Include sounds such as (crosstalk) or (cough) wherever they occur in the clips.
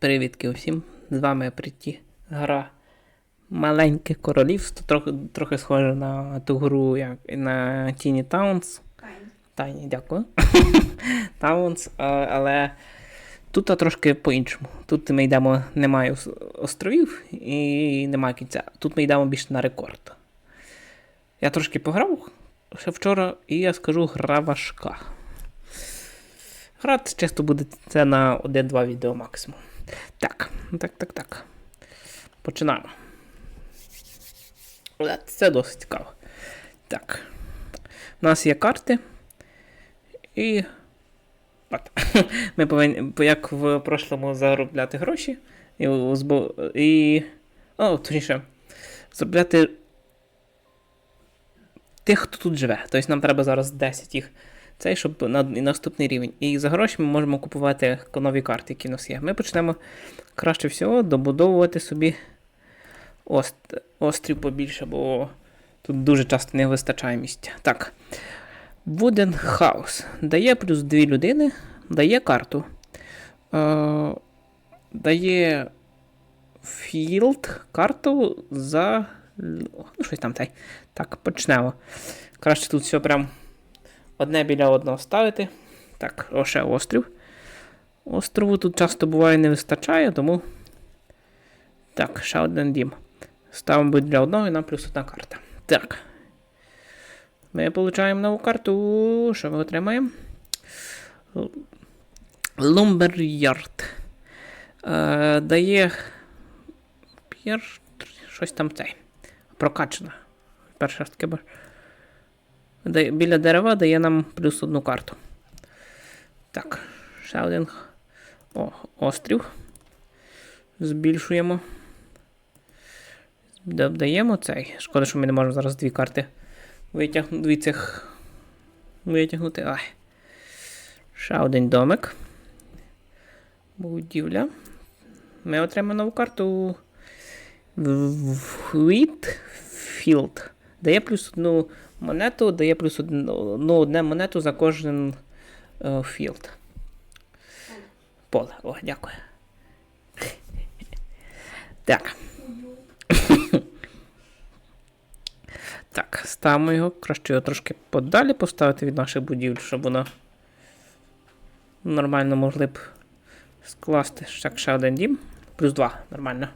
Привітки усім! З вами Притті. Гра Маленьке Королівство. Трохи, трохи схоже на ту гру, як на Tiny Towns. Тайні, дякую. (laughs) А, але тут трошки по-іншому. Тут ми йдемо, немає островів і немає кінця. Тут ми йдемо більше на рекорд. Я трошки пограв ще вчора, і я скажу, гра важка. Грати часто буде це на 1-2 відео максимум. Так, так, так, так. Починаємо. О, Це досить цікаво. Так. У нас є карти. І. (laughs) Ми повинні, як в прошлому, заробляти гроші. І. і о, точніше. Заробляти тих, хто тут живе. Тобто нам треба зараз 10 їх. Цей, щоб на наступний рівень. І за гроші ми можемо купувати нові карти, які в нас є. Ми почнемо краще всього добудовувати собі ост... острів побільше, бо тут дуже часто не вистачає місця. Так. Wooden House. Дає плюс дві людини, дає карту. Е... Дає Field карту за. Ну, щось там та й. Так, почнемо. Краще тут все прям одне біля одного ставити. Так, ще острів. Острову тут часто буває не вистачає, тому. Так, ще один дім. Ставимо біля одного і нам плюс одна карта. Так. Ми отримуємо нову карту. Що ми отримаємо? Lumberyard. Е, дає. Пір... Щось там цей. Прокачано. Перше раз таке бачу. Біля дерева дає нам плюс одну карту. Так, ще О, острів. Збільшуємо. Додаємо цей. Шкода, що ми не можемо зараз дві карти витягнути. Дві цих витягнути. Ай. Ще один домик. Будівля. Ми отримаємо нову карту. Wheatfield. Дає плюс одну монету, дає плюс одну, ну, одне монету за кожен е, філд. Поле. О, дякую. Так. так, ставимо його. Краще його трошки подалі поставити від наших будівель, щоб воно нормально могли б скласти. Ще один дім. Плюс два. Нормально.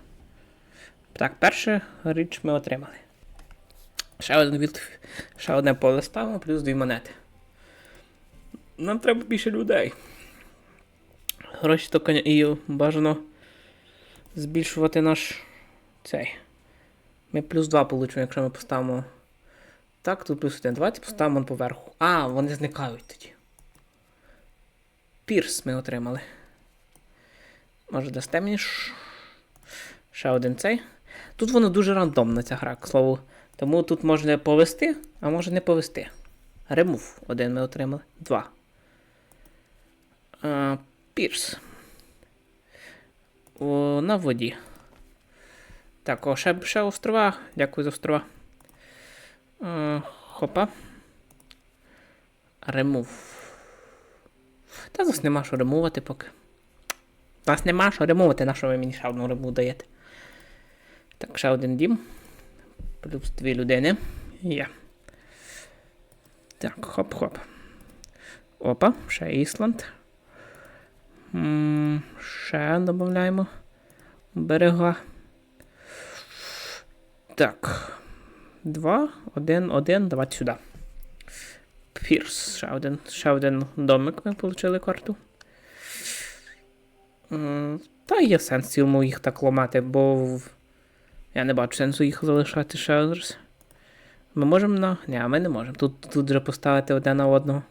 Так, першу річ ми отримали. Ще один від... Ще одне поле ставимо, плюс дві монети. Нам треба більше людей. Гроші то коня і бажано збільшувати наш цей. Ми плюс 2 получимо, якщо ми поставимо. Так, тут плюс 1. Давайте поставимо поверху. А, вони зникають тоді. Пірс ми отримали. Може, дасте мені ще один цей. Тут воно дуже рандомна ця гра, к слову. Тому тут можна повести, а може не повести. Ремув один ми отримали. Два. Пірс. На воді. Так, о, ще, ще острова. Дякую за острова. Хопа. Ремув. Та нас нема що ремувати поки. Нас нема що ремувати, на що ви мені ще одну рему даєте. Так, ще один дім. Плюс дві людини. Є. Так, хоп-хоп. Опа, ще Ісланд. Ще додаємо берега. Так. Два, один, один. Давайте сюди. Пірс. Ще один, ще один домик ми отримали карту. Та є сенс йому їх так ламати, бо я не бачу сенсу їх залишати ще. Ми можемо на. Ні, ми не можемо. Тут, тут вже поставити одне на одного.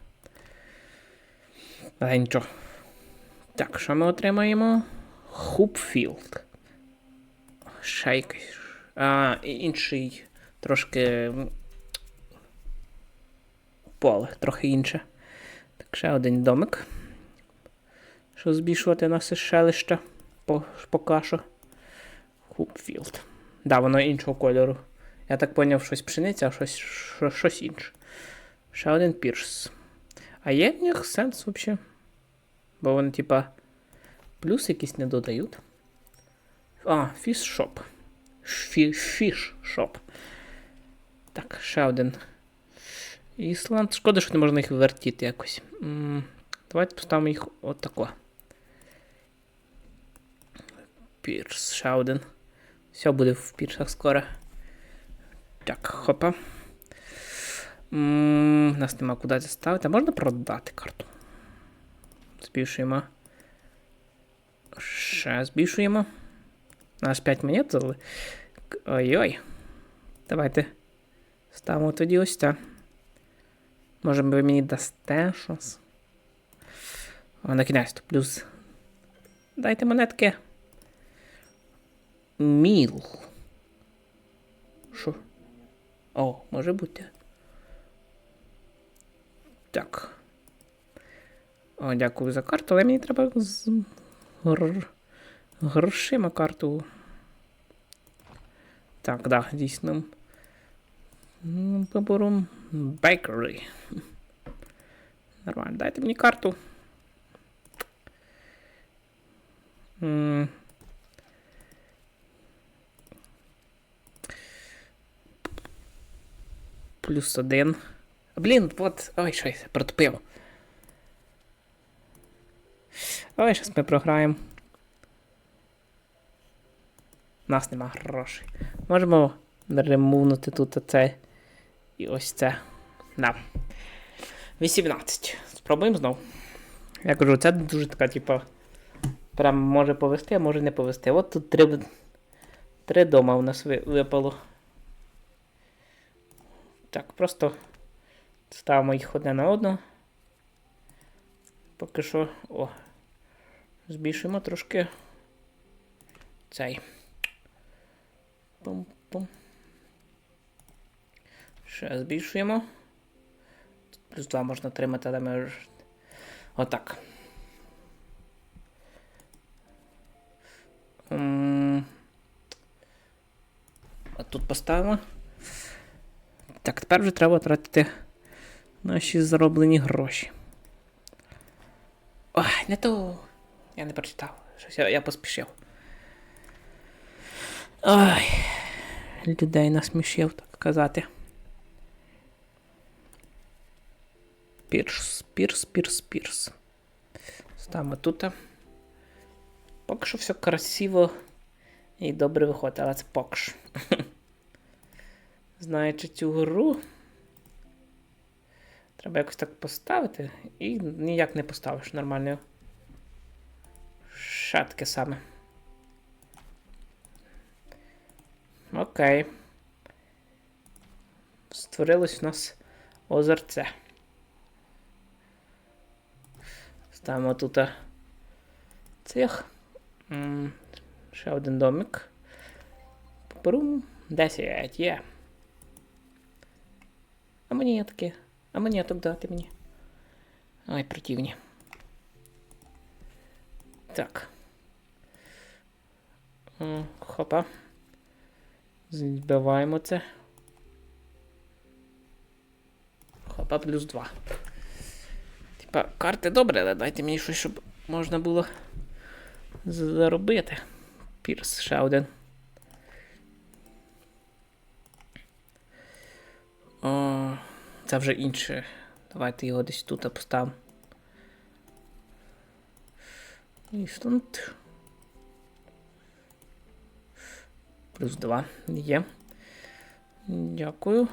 Але нічого. Так, що ми отримаємо? Хупфілд. Ще якийсь. А, інший трошки. Поле, трохи інше. Так, ще один домик. Що збільшувати наше шелище по, поки що. Хупфілд. Да, воно іншого кольору. Я так поняв, щось пшениця, а щось, що- щось інше. Ще один пірс. А є в них сенс взагалі? Бо вони, типа, Плюс якісь не додають. А, фіш-шоп. Фіш-шоп. Так, ще один. Ісланд. Шкода, що не можна їх вертіти якось. М, Давайте поставимо їх отако. Пірс, ще один. Все буде в пірсах скоро. Так, хопа. М, У нас нема куди це ставити. А можна продати карту? Збільшуємо. Ще збільшуємо. Нас 5 монет зали. Ой-ой. Давайте ставимо тоді ось це. Може ви мені дасте щось? О, на кінець плюс. Дайте монетки. Міл. Що? О, може бути. Так. О, дякую за карту, але мені треба з гр... грошима карту. Так, да, дійсно. Ну, Побором Bakery. Нормально, дайте мені карту. М. Плюс один. Блін, от. Ой, що я протупив. Ой, зараз ми програємо. У нас нема грошей. Можемо ремувнути тут оце. І ось це. Да. 18. Спробуємо знову. Я кажу, це дуже така, типа. Прям може повести, а може не повести. От тут три, три дома у нас випало. Так, просто ставимо їх одне на одну. Поки що. О. Збільшуємо трошки цей. Пум-пум. Ще збільшуємо. Тут плюс 2 можна тримати, але ми ж. Отак. А тут поставимо. Так, тепер вже треба тратити наші зароблені гроші. Ой, не то. Я не прочитав. Щось я, я поспішив. Ой. Людей насмішив, так казати. Пірс, пірс, пірс, пірс. Ставимо тут. Поки що все красиво і добре виходить, але це поки що. (laughs) Знаючи цю гру, треба якось так поставити і ніяк не поставиш нормально. Таке саме. Окей. Створилось у нас озерце. Ставимо тут цих. Ще один домик. Папарум. 10 є. А мені таке. А мені так дати мені. Ай, противні. Так. Хопа. Збиваємо це. Хопа, плюс 2. Типа, карти добре, але дайте мені щось, щоб можна було заробити. Пірс ще один. О, це вже інше. Давайте його десь тут поставимо. Ісланд. Плюс 2 є. Дякую.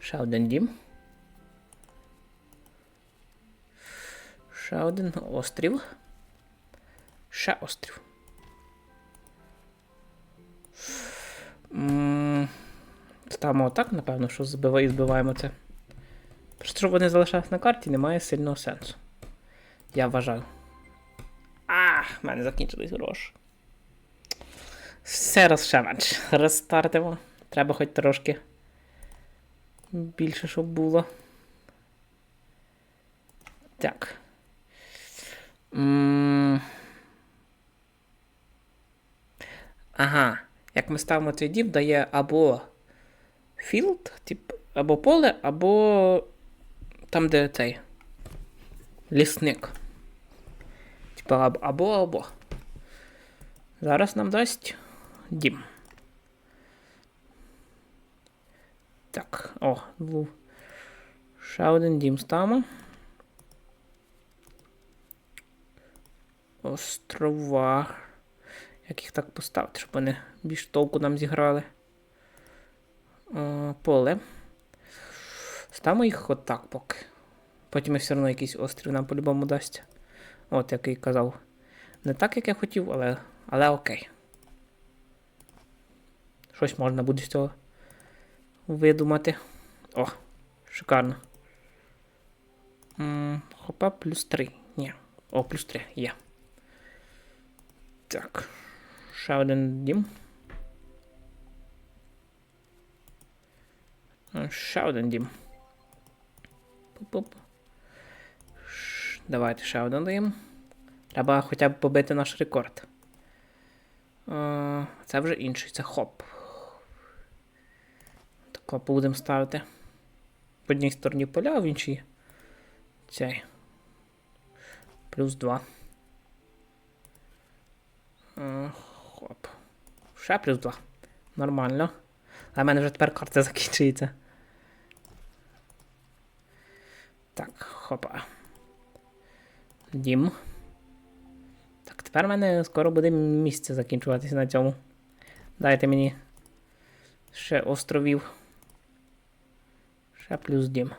Ще один дім. Ще один острів. Ще острів. Ставимо отак, напевно, що збиває, збиваємо це. Просто щоб вони залишались на карті, немає сильного сенсу. Я вважаю. А, в мене закінчились гроші. Все раз ще. Треба хоч трошки більше, щоб було. Так. Ага. Як ми ставимо цей дім, дає або філд, тип, або поле, або там, де цей лісник. Типа або або. Зараз нам дасть дім. Так, о, був. Ще один дім ставимо. Острова. Як їх так поставити, щоб вони більш толку нам зіграли. Е, поле. Ставимо їх отак поки. Потім все одно якийсь острів нам по-любому дасть. От, як і казав. Не так, як я хотів, але, але окей. Щось можна буде з цього видумати. О, шикарно. Хопа, плюс 3. Ні. О, плюс 3, є. Так. Ще один дім. Ще один дім. Пуп-пуп. Давайте ще один даємо. Треба хоча б побити наш рекорд. Е, Це вже інший, це хоп. Так, будемо ставити. В одній стороні поля, а в іншій. Цей. Плюс 2. Е, Хоп. Ще плюс 2. Нормально. А в мене вже тепер карта закінчується. Так, хопа. Дім. Так, тепер в мене скоро буде місце закінчуватися на цьому. Дайте мені ще островів. Ще плюс дім.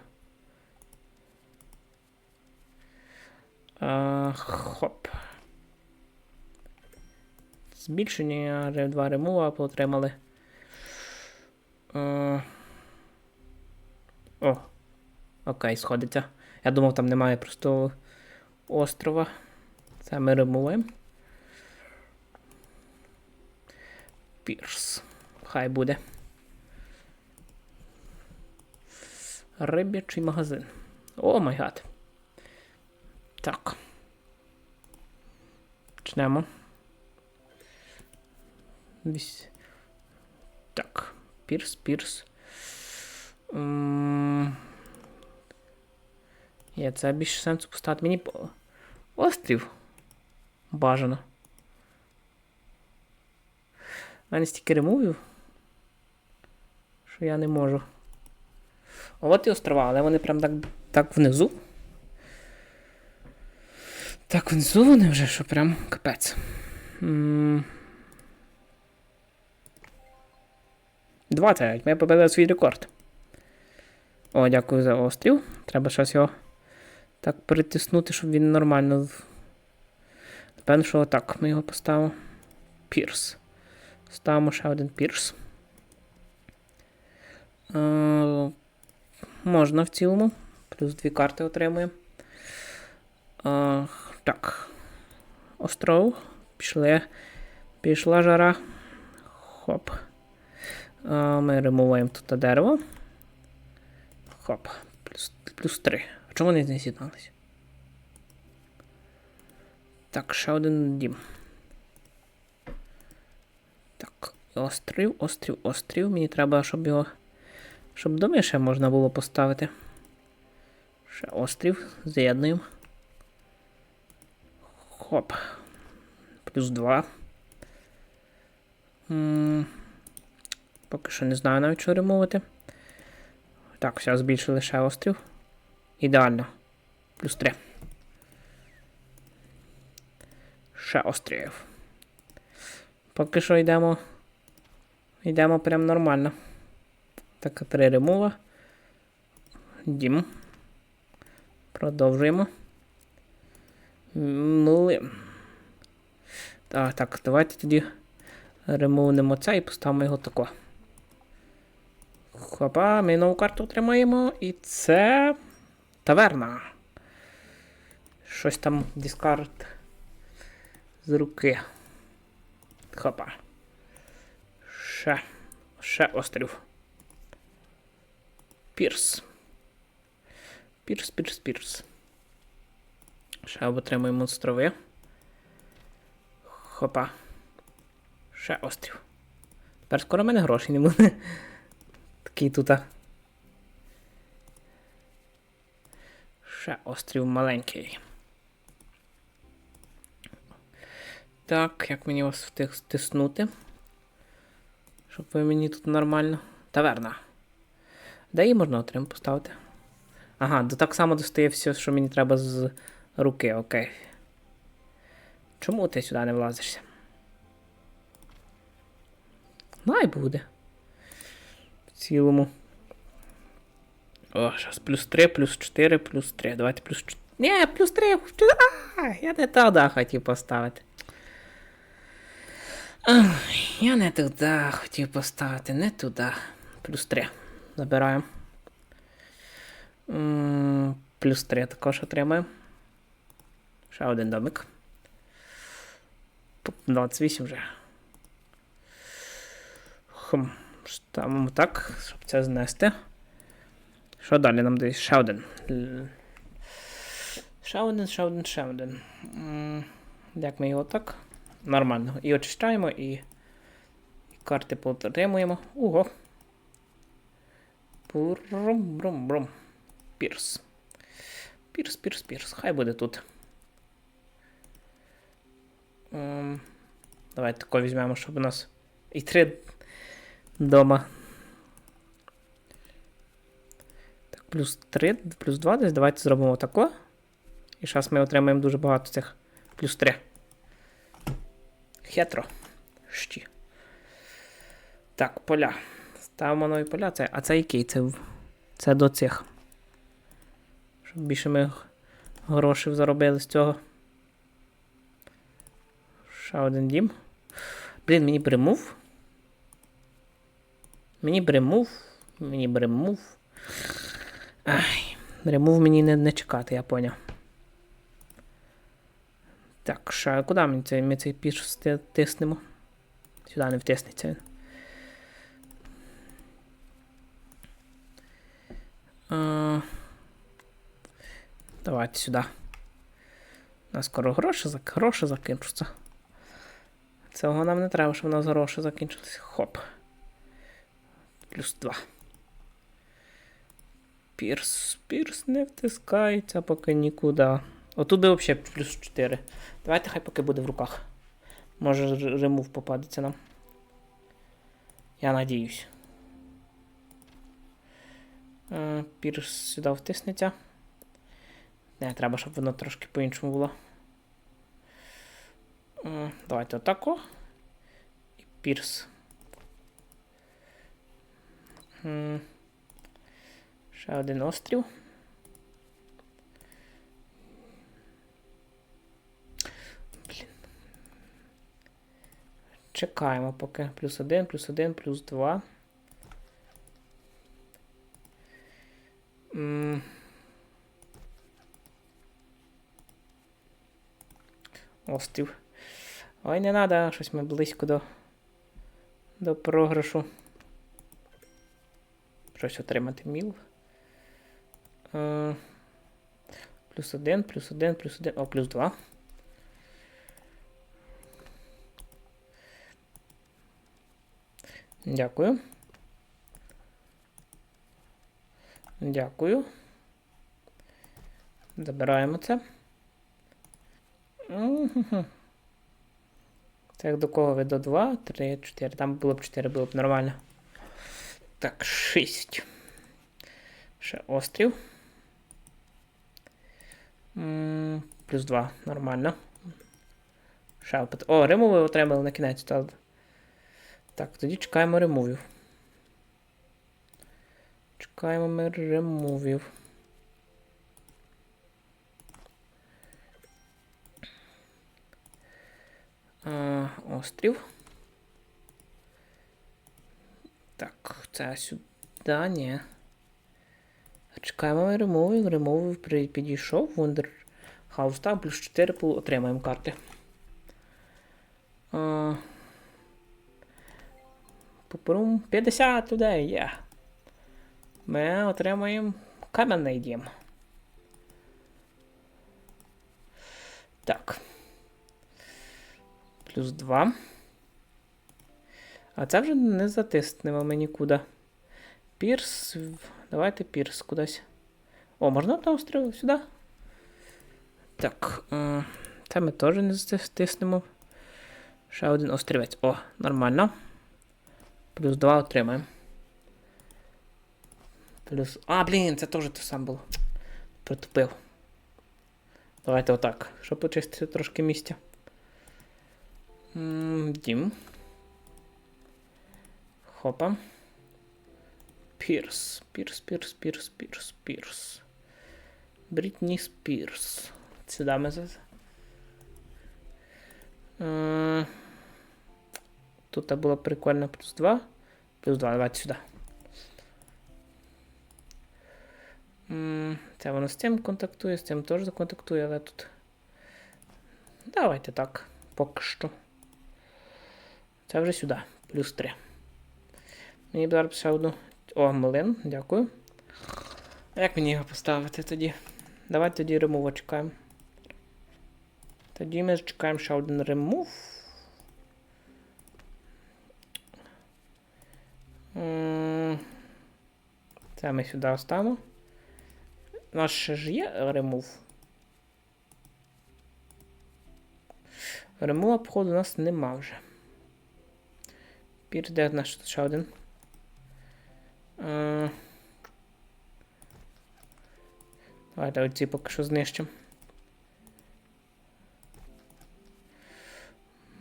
А, хоп. Збільшення R2 ремова отримали. Е, О. Окей, сходиться. Я думав, там немає просто острова. Це ми ремуємо. Пірс. Хай буде. Риб'ячий магазин. О май гад. Так. Почнемо. Вісь. Так. Пірс, пірс. М, Є, це більше сенсу поставити. Мені острів. Бажано. У мене стільки ремувів, що я не можу. От і острова, але вони прям так, так внизу. Так внизу вони вже, що прям капець. М. 20. Ми побили свій рекорд. О, дякую за острів. Треба щось його так притиснути, щоб він нормально. Напевно, що отак ми його поставимо. Пірс. Ставимо ще один пірс. Е, можна в цілому. Плюс дві карти отримуємо. Е, так. Остров. Пішли. Пішла жара. Хоп. Е, ми ремовуємо тут дерево. Хоп. Плюс, плюс 3. Чому вони не з'єдналися? Так, ще один дім. Так, острів, острів, острів. Мені треба, щоб його. Щоб доми ще можна було поставити. Ще острів. З'єднуємо. Хоп. Плюс 2. М, Поки що не знаю навіть, що ремовити. Так, все, збільшили ще острів. Ідеально. Плюс 3. Ще острів. Поки що йдемо. Йдемо прям нормально. Так, три ремова. Дім. Продовжуємо. Мли. Так, так, давайте тоді ремовнемо це і поставимо його тако. Хопа, ми нову карту отримаємо. І це. Таверна. Щось там дискард з руки. Хопа. Ще. Ще острів. Пірс. Пірс, пірс, пірс. Ще отримуємо острови. Хопа. Ще острів. Тепер скоро в мене грошей не буде. Такий тут. Ще острів маленький. Так, як мені вас втих стиснути? Щоб ви мені тут нормально. Таверна. Де її можна отрим поставити? Ага, то так само достає все, що мені треба з руки, окей. Чому ти сюди не влазишся? Най буде. В цілому. О, зараз плюс 3, плюс 4, плюс 3. Давайте плюс 4. Ні, плюс 3. А, я не туди хотів поставити. Ай, я не туди хотів поставити, не туди. Плюс 3. Забираємо. Плюс 3 також отримаємо. Ще один домик. 28 вже. Хм. Ставимо так, щоб це знести. Що далі нам дає? Ще один. Ще один, ще один, ще один. Як ми його так? Нормально. І очищаємо, і, і карти потримуємо. Ого. Брум-брум-брум. Пірс. Пірс, пірс, пірс. Хай буде тут. Давайте тако візьмемо, щоб у нас і три дома. Так, плюс 3, плюс 2 десь. Давайте зробимо тако. І зараз ми отримаємо дуже багато цих. Плюс 3. Хетро. Щі. Так, поля. Ставимо нові поля. Це, а це який? Це, це до цих. Щоб більше ми грошей заробили з цього. Ще один дім. Блін, мені бремув. Мені бремув. Мені бремув. Ай, бремув мені не, не чекати, я поняв. Так, ще куди мені цей, ми цей піш тиснемо? Сюди не втиснеться він. Давайте сюди. У нас скоро гроші, гроші закінчаться. Цього нам не треба, щоб у нас гроші закінчилися. Хоп. Плюс 2. Пірс, пірс не втискається поки нікуди. Отут би взагалі плюс 4. Давайте хай поки буде в руках. Може ремув попадеться нам. Я надіюсь. Е, Пірс сюди втиснеться. Не, треба, щоб воно трошки по-іншому було. Е, Давайте отако. І пірс. Ще один острів. Блін. Чекаємо поки. Плюс один, плюс один, плюс два. Острів. Ой, не треба, щось ми близько до, до програшу. Щось отримати міл. Е, плюс один, плюс один, плюс один. О, плюс два. Дякую. Дякую. Забираємо це. Так, до кого ви? До 2, 3, 4. Там було б 4, було б нормально. Так, 6. Ще острів. Плюс 2, нормально. Ще. О, ремови отримали на кінець. Та... Так, тоді чекаємо ремувів. Чекаємо ми ремувів. А, острів. Так, це сюди, ні. Чекаємо. Ремовів при- підійшов. House там плюс 4 отримаємо карти. А, Пупрум 50 людей, є. Ми отримаємо кам'яний дім. Так. Плюс 2. А це вже не затиснемо ми нікуди. Пірс. Давайте пірс кудись. О, можна на острів сюди? Так. Це ми теж не затиснемо. Ще один острівець. О, нормально. Плюс 2 отримаємо. Плюс. А, блін, це теж те саме було. Притупив. Давайте отак. Щоб почистити трошки місця. Дім. Хопа. Пірс. Пірс, Пірс, Пірс, Пірс, Пірс. Брітні Спірс. Сюди ми зараз. Е, Тут було прикольно плюс 2. Плюс 2, давайте сюди. Це воно з цим контактує, з цим теж законтактує, але тут. Давайте так, поки що. Це вже сюди, плюс 3. Мені б зараз одну. О, млин, дякую. А як мені його поставити тоді? Давайте тоді ремова чекаємо. Тоді ми чекаємо ще один ремов. М, Це ми сюди оставимо. У нас ще ж є ремов. Ремова, походу, у нас нема вже. Пір, де наш ще один? Е, Давайте оці поки що знищимо.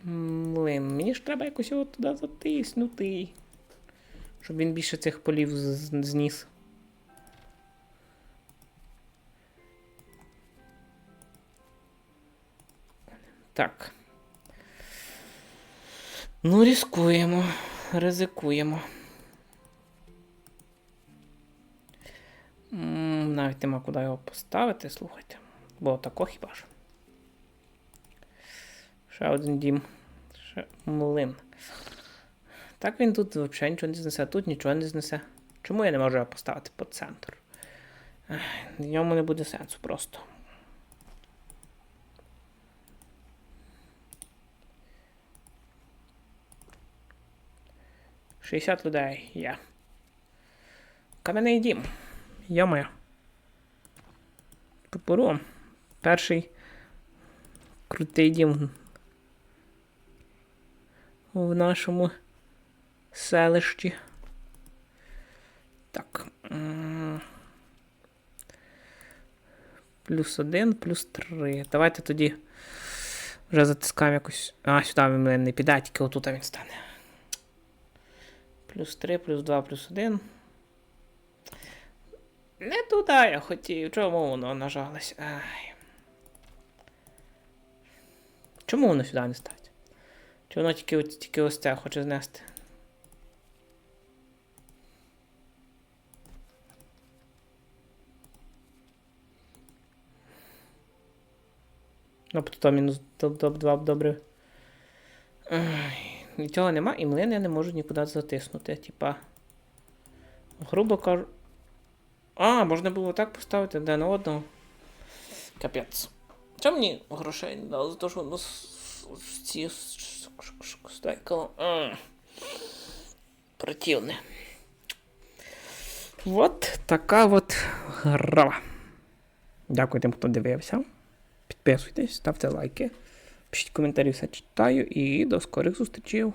Млин, мені ж треба якось його туди затиснути. Щоб він більше цих полів зніс. Так. Ну, ризикуємо. Ризикуємо. Навіть нема куди його поставити, слухайте. Бо тако хіба ж. Ще один дім. Ще млин. Так він тут взагалі нічого не знесе, тут нічого не знесе. Чому я не можу його поставити по центр? В ньому не буде сенсу просто. Шістдесят людей є. Кам'яний дім. Йо-моє. Пупору. Перший крутий дім в нашому селищі. Так. Плюс один, плюс три. Давайте тоді вже затискаємо якось. А, сюди він мене не піде, тільки отут він стане. Плюс 3, плюс 2, плюс 1. Не туди я хотів. Чому воно нажалось? Ай. Чому воно сюди не ставить? Чи воно тільки, тільки ось це хоче знести? Ну, то мінус топ-2 добре. Нічого нема, і млин я не можу нікуди затиснути. Типа. Грубо кажу. А, можна було так поставити один на одного. Капець. Чому мені грошей не дали за те, що воно ці стайкало. Противне. От така от гра. Дякую тим, хто дивився. Підписуйтесь, ставте лайки, пишіть коментарі, все читаю і до скорих зустрічей.